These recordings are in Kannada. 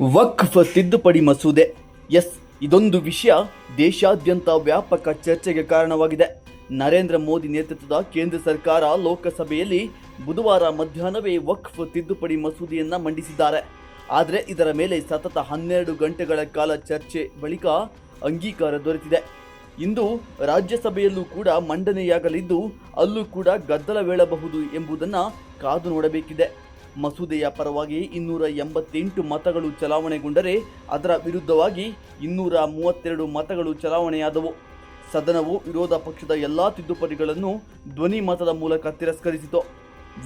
ವಕ್ಫ್ ತಿದ್ದುಪಡಿ ಮಸೂದೆ. ಎಸ್, ಇದೊಂದು ವಿಷಯ ದೇಶಾದ್ಯಂತ ವ್ಯಾಪಕ ಚರ್ಚೆಗೆ ಕಾರಣವಾಗಿದೆ. ನರೇಂದ್ರ ಮೋದಿ ನೇತೃತ್ವದ ಕೇಂದ್ರ ಸರ್ಕಾರ ಲೋಕಸಭೆಯಲ್ಲಿ ಬುಧವಾರ ಮಧ್ಯಾಹ್ನವೇ ವಕ್ಫ್ ತಿದ್ದುಪಡಿ ಮಸೂದೆಯನ್ನ ಮಂಡಿಸಿದ್ದಾರೆ. ಆದರೆ ಇದರ ಮೇಲೆ ಸತತ ಹನ್ನೆರಡು ಗಂಟೆಗಳ ಕಾಲ ಚರ್ಚೆ ಬಳಿಕ ಅಂಗೀಕಾರ ದೊರೆತಿದೆ. ಇಂದು ರಾಜ್ಯಸಭೆಯಲ್ಲೂ ಕೂಡ ಮಂಡನೆಯಾಗಲಿದ್ದು, ಅಲ್ಲೂ ಕೂಡ ಗದ್ದಲವೇಳಬಹುದು ಎಂಬುದನ್ನು ಕಾದು ನೋಡಬೇಕಿದೆ. ಮಸೂದೆಯ ಪರವಾಗಿ ಇನ್ನೂರ ಎಂಬತ್ತೆಂಟು ಮತಗಳು ಚಲಾವಣೆಗೊಂಡರೆ ಅದರ ವಿರುದ್ಧವಾಗಿ ಇನ್ನೂರ ಮೂವತ್ತೆರಡು ಮತಗಳು ಚಲಾವಣೆಯಾದವು. ಸದನವು ವಿರೋಧ ಪಕ್ಷದ ಎಲ್ಲ ತಿದ್ದುಪಡಿಗಳನ್ನು ಧ್ವನಿ ಮತದ ಮೂಲಕ ತಿರಸ್ಕರಿಸಿತು.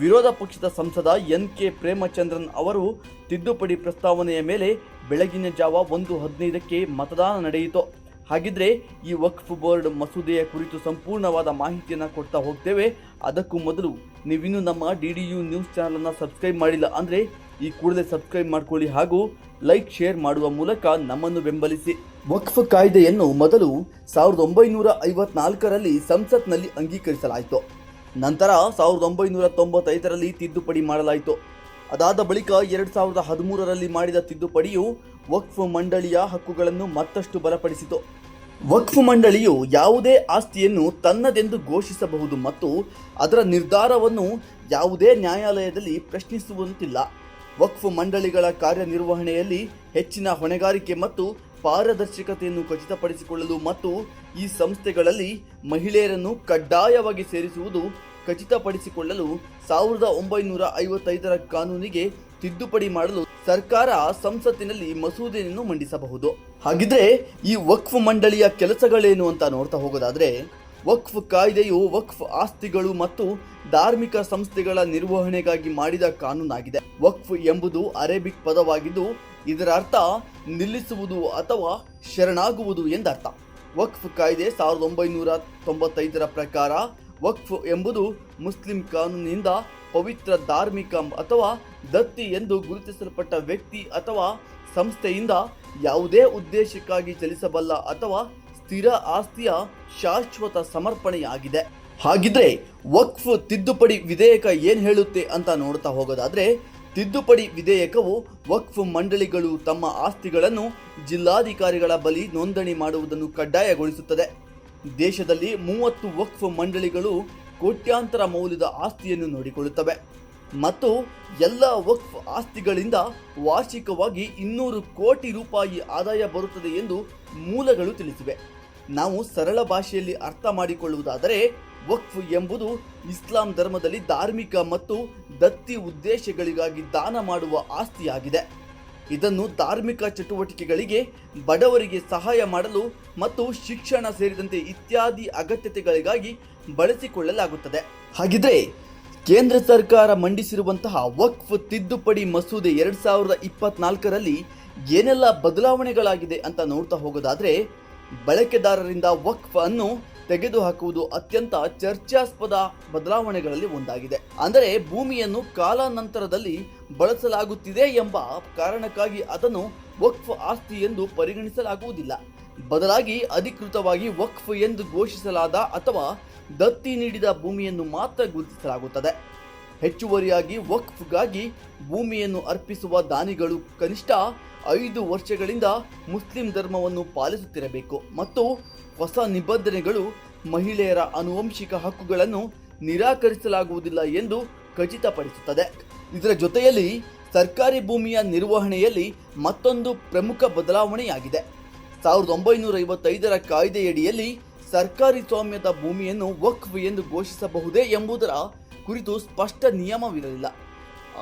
ವಿರೋಧ ಪಕ್ಷದ ಸಂಸದ ಎನ್ ಕೆ ಪ್ರೇಮಚಂದ್ರನ್ ಅವರು ತಿದ್ದುಪಡಿ ಪ್ರಸ್ತಾವನೆಯ ಮೇಲೆ ಬೆಳಗಿನ ಜಾವ ಒಂದು ಹದಿನೈದಕ್ಕೆ ಮತದಾನ ನಡೆಯಿತು. ಹಾಗಿದ್ರೆ ಈ ವಕ್ಫ್ ಬೋರ್ಡ್ ಮಸೂದೆಯ ಕುರಿತು ಸಂಪೂರ್ಣವಾದ ಮಾಹಿತಿಯನ್ನು ಕೊಡ್ತಾ ಹೋಗ್ತೇವೆ. ಅದಕ್ಕೂ ಮೊದಲು ನೀವಿನ್ನೂ ನಮ್ಮ ಡಿ ಡಿ ಯು ನ್ಯೂಸ್ ಚಾನಲನ್ನು ಸಬ್ಸ್ಕ್ರೈಬ್ ಮಾಡಿಲ್ಲ ಅಂದರೆ ಈ ಕೂಡಲೇ ಸಬ್ಸ್ಕ್ರೈಬ್ ಮಾಡ್ಕೊಳ್ಳಿ ಹಾಗೂ ಲೈಕ್, ಶೇರ್ ಮಾಡುವ ಮೂಲಕ ನಮ್ಮನ್ನು ಬೆಂಬಲಿಸಿ. ವಕ್ಫ್ ಕಾಯ್ದೆಯನ್ನು ಮೊದಲು ಸಾವಿರದ ಒಂಬೈನೂರ ಐವತ್ನಾಲ್ಕರಲ್ಲಿ ಸಂಸತ್ನಲ್ಲಿ ಅಂಗೀಕರಿಸಲಾಯಿತು. ನಂತರ ಸಾವಿರದ ಒಂಬೈನೂರ ತೊಂಬತ್ತೈದರಲ್ಲಿ ತಿದ್ದುಪಡಿ ಮಾಡಲಾಯಿತು. ಅದಾದ ಬಳಿಕ ಎರಡು ಸಾವಿರದ ಹದಿಮೂರರಲ್ಲಿ ಮಾಡಿದ ತಿದ್ದುಪಡಿಯು ವಕ್ಫ್ ಮಂಡಳಿಯ ಹಕ್ಕುಗಳನ್ನು ಮತ್ತಷ್ಟು ಬಲಪಡಿಸಿತು. ವಕ್ಫ್ ಮಂಡಳಿಯು ಯಾವುದೇ ಆಸ್ತಿಯನ್ನು ತನ್ನದೆಂದು ಘೋಷಿಸಬಹುದು ಮತ್ತು ಅದರ ನಿರ್ಧಾರವನ್ನು ಯಾವುದೇ ನ್ಯಾಯಾಲಯದಲ್ಲಿ ಪ್ರಶ್ನಿಸುವಂತಿಲ್ಲ. ವಕ್ಫ್ ಮಂಡಳಿಗಳ ಕಾರ್ಯನಿರ್ವಹಣೆಯಲ್ಲಿ ಹೆಚ್ಚಿನ ಹೊಣೆಗಾರಿಕೆ ಮತ್ತು ಪಾರದರ್ಶಕತೆಯನ್ನು ಖಚಿತಪಡಿಸಿಕೊಳ್ಳಲು ಮತ್ತು ಈ ಸಂಸ್ಥೆಗಳಲ್ಲಿ ಮಹಿಳೆಯರನ್ನು ಕಡ್ಡಾಯವಾಗಿ ಸೇರಿಸುವುದು ಖಚಿತಪಡಿಸಿಕೊಳ್ಳಲು ಸಾವಿರದ ಒಂಬೈನೂರ ಐವತ್ತೈದರ ಕಾನೂನಿಗೆ ತಿದ್ದುಪಡಿ ಮಾಡಲು ಸರ್ಕಾರ ಸಂಸತ್ತಿನಲ್ಲಿ ಮಸೂದೆಯನ್ನು ಮಂಡಿಸಬಹುದು. ಹಾಗಿದ್ರೆ ಈ ವಕ್ಫ್ ಮಂಡಳಿಯ ಕೆಲಸಗಳೇನು ಅಂತ ನೋಡ್ತಾ ಹೋಗೋದಾದ್ರೆ, ವಕ್ಫ್ ಕಾಯ್ದೆಯು ವಕ್ಫ್ ಆಸ್ತಿಗಳು ಮತ್ತು ಧಾರ್ಮಿಕ ಸಂಸ್ಥೆಗಳ ನಿರ್ವಹಣೆಗಾಗಿ ಮಾಡಿದ ಕಾನೂನಾಗಿದೆ. ವಕ್ಫ್ ಎಂಬುದು ಅರೇಬಿಕ್ ಪದವಾಗಿದ್ದು ಇದರ ಅರ್ಥ ನಿಲ್ಲಿಸುವುದು ಅಥವಾ ಶರಣಾಗುವುದು ಎಂದರ್ಥ. ವಕ್ಫ್ ಕಾಯ್ದೆ ಸಾವಿರದ ಒಂಬೈನೂರ ತೊಂಬತ್ತೈದರ ಪ್ರಕಾರ ವಕ್ಫ್ ಎಂಬುದು ಮುಸ್ಲಿಂ ಕಾನೂನಿನಿಂದ ಪವಿತ್ರ ಧಾರ್ಮಿಕ ಅಥವಾ ದತ್ತಿ ಎಂದು ಗುರುತಿಸಲ್ಪಟ್ಟ ವ್ಯಕ್ತಿ ಅಥವಾ ಸಂಸ್ಥೆಯಿಂದ ಯಾವುದೇ ಉದ್ದೇಶಕ್ಕಾಗಿ ಚಲಿಸಬಲ್ಲ ಅಥವಾ ಸ್ಥಿರ ಆಸ್ತಿಯ ಶಾಶ್ವತ ಸಮರ್ಪಣೆಯಾಗಿದೆ. ಹಾಗಿದ್ರೆ ವಕ್ಫ್ ತಿದ್ದುಪಡಿ ವಿಧೇಯಕ ಏನು ಹೇಳುತ್ತೆ ಅಂತ ನೋಡ್ತಾ ಹೋಗೋದಾದ್ರೆ, ತಿದ್ದುಪಡಿ ವಿಧೇಯಕವು ವಕ್ಫ್ ಮಂಡಳಿಗಳು ತಮ್ಮ ಆಸ್ತಿಗಳನ್ನು ಜಿಲ್ಲಾಧಿಕಾರಿಗಳ ಬಳಿ ನೋಂದಣಿ ಮಾಡುವುದನ್ನು ಕಡ್ಡಾಯಗೊಳಿಸುತ್ತದೆ. ದೇಶದಲ್ಲಿ ಮೂವತ್ತು ವಕ್ಫ್ ಮಂಡಳಿಗಳು ಕೋಟ್ಯಾಂತರ ಮೌಲ್ಯದ ಆಸ್ತಿಯನ್ನು ನೋಡಿಕೊಳ್ಳುತ್ತವೆ. ಮತ್ತು ಎಲ್ಲ ವಕ್ಫ್ ಆಸ್ತಿಗಳಿಂದ ವಾರ್ಷಿಕವಾಗಿ ಇನ್ನೂರು ಕೋಟಿ ರೂಪಾಯಿ ಆದಾಯ ಬರುತ್ತದೆ ಎಂದು ಮೂಲಗಳು ತಿಳಿಸಿವೆ. ನಾವು ಸರಳ ಭಾಷೆಯಲ್ಲಿ ಅರ್ಥ ಮಾಡಿಕೊಳ್ಳುವುದಾದರೆ, ವಕ್ಫ್ ಎಂಬುದು ಇಸ್ಲಾಂ ಧರ್ಮದಲ್ಲಿ ಧಾರ್ಮಿಕ ಮತ್ತು ದತ್ತಿ ಉದ್ದೇಶಗಳಿಗಾಗಿ ದಾನ ಮಾಡುವ ಆಸ್ತಿಯಾಗಿದೆ. ಇದನ್ನು ಧಾರ್ಮಿಕ ಚಟುವಟಿಕೆಗಳಿಗೆ, ಬಡವರಿಗೆ ಸಹಾಯ ಮಾಡಲು ಮತ್ತು ಶಿಕ್ಷಣ ಸೇರಿದಂತೆ ಇತ್ಯಾದಿ ಅಗತ್ಯತೆಗಳಿಗಾಗಿ ಬಳಸಿಕೊಳ್ಳಲಾಗುತ್ತದೆ. ಹಾಗಿದ್ರೆ, ಕೇಂದ್ರ ಸರ್ಕಾರ ಮಂಡಿಸಿರುವಂತಹ ವಕ್ಫ್ ತಿದ್ದುಪಡಿ ಮಸೂದೆ ಎರಡ್ ಸಾವಿರದ ಇಪ್ಪತ್ನಾಲ್ಕರಲ್ಲಿ ಏನೆಲ್ಲ ಬದಲಾವಣೆಗಳಾಗಿದೆ ಅಂತ ನೋಡ್ತಾ ಹೋಗೋದಾದ್ರೆ, ಬಳಕೆದಾರರಿಂದ ವಕ್ಫ್ ಅನ್ನು ತೆಗೆದುಹಾಕುವುದು ಅತ್ಯಂತ ಚರ್ಚಾಸ್ಪದ ಬದಲಾವಣೆಗಳಲ್ಲಿ ಒಂದಾಗಿದೆ. ಅಂದರೆ ಭೂಮಿಯನ್ನು ಕಾಲಾನಂತರದಲ್ಲಿ ಬಳಸಲಾಗುತ್ತಿದೆ ಎಂಬ ಕಾರಣಕ್ಕಾಗಿ ಅದನ್ನು ವಕ್ಫ್ ಆಸ್ತಿ ಎಂದು ಪರಿಗಣಿಸಲಾಗುವುದಿಲ್ಲ. ಬದಲಾಗಿ ಅಧಿಕೃತವಾಗಿ ವಕ್ಫ್ ಎಂದು ಘೋಷಿಸಲಾದ ಅಥವಾ ದತ್ತಿ ನೀಡಿದ ಭೂಮಿಯನ್ನು ಮಾತ್ರ ಗುರುತಿಸಲಾಗುತ್ತದೆ. ಹೆಚ್ಚುವರಿಯಾಗಿ ವಕ್ಫ್ಗಾಗಿ ಭೂಮಿಯನ್ನು ಅರ್ಪಿಸುವ ದಾನಿಗಳು ಕನಿಷ್ಠ ಐದು ವರ್ಷಗಳಿಂದ ಮುಸ್ಲಿಂ ಧರ್ಮವನ್ನು ಪಾಲಿಸುತ್ತಿರಬೇಕು. ಮತ್ತು ಹೊಸ ನಿಬಂಧನೆಗಳು ಮಹಿಳೆಯರ ಆನುವಂಶಿಕ ಹಕ್ಕುಗಳನ್ನು ನಿರಾಕರಿಸಲಾಗುವುದಿಲ್ಲ ಎಂದು ಖಚಿತಪಡಿಸುತ್ತದೆ. ಇದರ ಜೊತೆಯಲ್ಲಿ ಸರ್ಕಾರಿ ಭೂಮಿಯ ನಿರ್ವಹಣೆಯಲ್ಲಿ ಮತ್ತೊಂದು ಪ್ರಮುಖ ಬದಲಾವಣೆಯಾಗಿದೆ. ಸಾವಿರದ ಒಂಬೈನೂರ ಐವತ್ತೈದರ ಕಾಯ್ದೆಯಡಿಯಲ್ಲಿ ಸರ್ಕಾರಿ ಸ್ವಾಮ್ಯದ ಭೂಮಿಯನ್ನು ವಕ್ಫ್ ಎಂದು ಘೋಷಿಸಬಹುದೇ ಎಂಬುದರ ಕುರಿತು ಸ್ಪಷ್ಟ ನಿಯಮವಿರಲಿಲ್ಲ.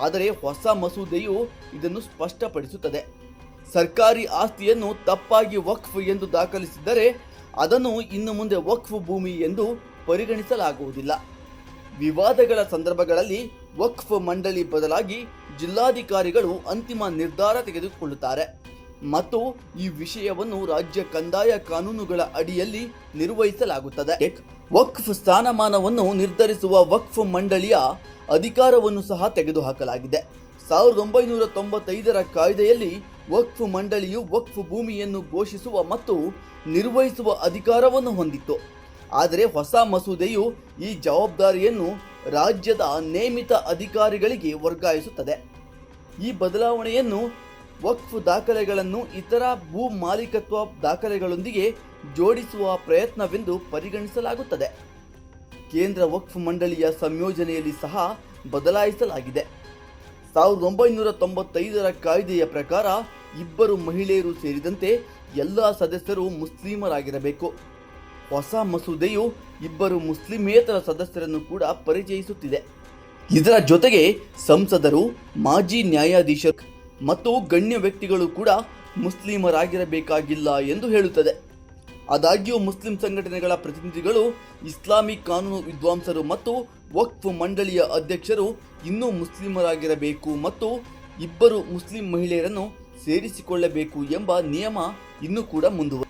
ಆದರೆ ಹೊಸ ಮಸೂದೆಯು ಇದನ್ನು ಸ್ಪಷ್ಟಪಡಿಸುತ್ತದೆ. ಸರ್ಕಾರಿ ಆಸ್ತಿಯನ್ನು ತಪ್ಪಾಗಿ ವಕ್ಫ್ ಎಂದು ದಾಖಲಿಸಿದ್ದರೆ ಅದನ್ನು ಇನ್ನು ಮುಂದೆ ವಕ್ಫ್ ಭೂಮಿ ಎಂದು ಪರಿಗಣಿಸಲಾಗುವುದಿಲ್ಲ. ವಿವಾದಗಳ ಸಂದರ್ಭಗಳಲ್ಲಿ ವಕ್ಫ್ ಮಂಡಳಿ ಬದಲಾಗಿ ಜಿಲ್ಲಾಧಿಕಾರಿಗಳು ಅಂತಿಮ ನಿರ್ಧಾರ ತೆಗೆದುಕೊಳ್ಳುತ್ತಾರೆ. ಮತ್ತು ಈ ವಿಷಯವನ್ನು ರಾಜ್ಯ ಕಂದಾಯ ಕಾನೂನುಗಳ ಅಡಿಯಲ್ಲಿ ನಿರ್ವಹಿಸಲಾಗುತ್ತದೆ. ವಕ್ಫ್ ಸ್ಥಾನಮಾನವನ್ನು ನಿರ್ಧರಿಸುವ ವಕ್ಫ್ ಮಂಡಳಿಯ ಅಧಿಕಾರವನ್ನು ಸಹ ತೆಗೆದುಹಾಕಲಾಗಿದೆ. ಸಾವಿರದ ಒಂಬೈನೂರ ತೊಂಬತ್ತೈದರ ಕಾಯ್ದೆಯಲ್ಲಿ ವಕ್ಫ್ ಮಂಡಳಿಯು ವಕ್ಫ್ ಭೂಮಿಯನ್ನು ಘೋಷಿಸುವ ಮತ್ತು ನಿರ್ವಹಿಸುವ ಅಧಿಕಾರವನ್ನು ಹೊಂದಿತ್ತು. ಆದರೆ ಹೊಸ ಮಸೂದೆಯು ಈ ಜವಾಬ್ದಾರಿಯನ್ನು ರಾಜ್ಯದ ನೇಮಿತ ಅಧಿಕಾರಿಗಳಿಗೆ ವರ್ಗಾಯಿಸುತ್ತದೆ. ಈ ಬದಲಾವಣೆಯನ್ನು ವಕ್ಫ್ ದಾಖಲೆಗಳನ್ನು ಇತರ ಭೂ ಮಾಲೀಕತ್ವ ದಾಖಲೆಗಳೊಂದಿಗೆ ಜೋಡಿಸುವ ಪ್ರಯತ್ನವೆಂದು ಪರಿಗಣಿಸಲಾಗುತ್ತದೆ. ಕೇಂದ್ರ ವಕ್ಫ್ ಮಂಡಳಿಯ ಸಂಯೋಜನೆಯಲ್ಲಿ ಸಹ ಬದಲಾಯಿಸಲಾಗಿದೆ. ಸಾವಿರದ ಒಂಬೈನೂರ ತೊಂಬತ್ತೈದರ ಕಾಯ್ದೆಯ ಪ್ರಕಾರ ಇಬ್ಬರು ಮಹಿಳೆಯರು ಸೇರಿದಂತೆ ಎಲ್ಲ ಸದಸ್ಯರು ಮುಸ್ಲಿಮರಾಗಿರಬೇಕು. ಹೊಸ ಮಸೂದೆಯು ಇಬ್ಬರು ಮುಸ್ಲಿಮೇತರ ಸದಸ್ಯರನ್ನು ಕೂಡ ಪರಿಚಯಿಸುತ್ತಿದೆ. ಇದರ ಜೊತೆಗೆ ಸಂಸದರು, ಮಾಜಿ ನ್ಯಾಯಾಧೀಶರು ಮತ್ತು ಗಣ್ಯ ವ್ಯಕ್ತಿಗಳು ಕೂಡ ಮುಸ್ಲಿಮರಾಗಿರಬೇಕಾಗಿಲ್ಲ ಎಂದು ಹೇಳುತ್ತದೆ. ಆದಾಗ್ಯೂ ಮುಸ್ಲಿಂ ಸಂಘಟನೆಗಳ ಪ್ರತಿನಿಧಿಗಳು ಇಸ್ಲಾಮಿಕ್ ಕಾನೂನು ವಿದ್ವಾಂಸರು ಮತ್ತು ವಕ್ಫ್ ಮಂಡಳಿಯ ಅಧ್ಯಕ್ಷರು ಇನ್ನೂ ಮುಸ್ಲಿಮರಾಗಿರಬೇಕು ಮತ್ತು ಇಬ್ಬರು ಮುಸ್ಲಿಂ ಮಹಿಳೆಯರನ್ನು ಸೇರಿಸಿಕೊಳ್ಳಬೇಕು ಎಂಬ ನಿಯಮ ಇನ್ನೂ ಕೂಡ ಮುಂದುವ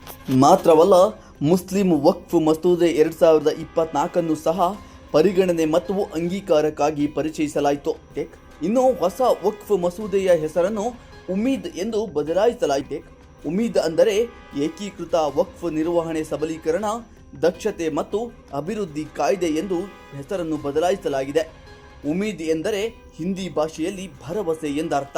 ಮಾತ್ರವಲ್ಲ, ಮುಸ್ಲಿಂ ವಕ್ಫ್ ಮಸೂದೆ ಎರಡು ಸಾವಿರದ ಇಪ್ಪತ್ನಾಲ್ಕನ್ನು ಸಹ ಪರಿಗಣನೆ ಮತ್ತು ಅಂಗೀಕಾರಕ್ಕಾಗಿ ಪರಿಚಯಿಸಲಾಯಿತು. ಇನ್ನು ಹೊಸ ವಕ್ಫ್ ಮಸೂದೆಯ ಹೆಸರನ್ನು ಉಮೀದ್ ಎಂದು ಬದಲಾಯಿಸಲಾಗಿದೆ ಉಮೀದ್ ಅಂದರೆ ಏಕೀಕೃತ ವಕ್ಫ್ ನಿರ್ವಹಣೆ ಸಬಲೀಕರಣ, ದಕ್ಷತೆ ಮತ್ತು ಅಭಿವೃದ್ಧಿ ಕಾಯ್ದೆ ಎಂದು ಹೆಸರನ್ನು ಬದಲಾಯಿಸಲಾಗಿದೆ. ಉಮೀದ್ ಎಂದರೆ ಹಿಂದಿ ಭಾಷೆಯಲ್ಲಿ ಭರವಸೆ ಎಂದರ್ಥ.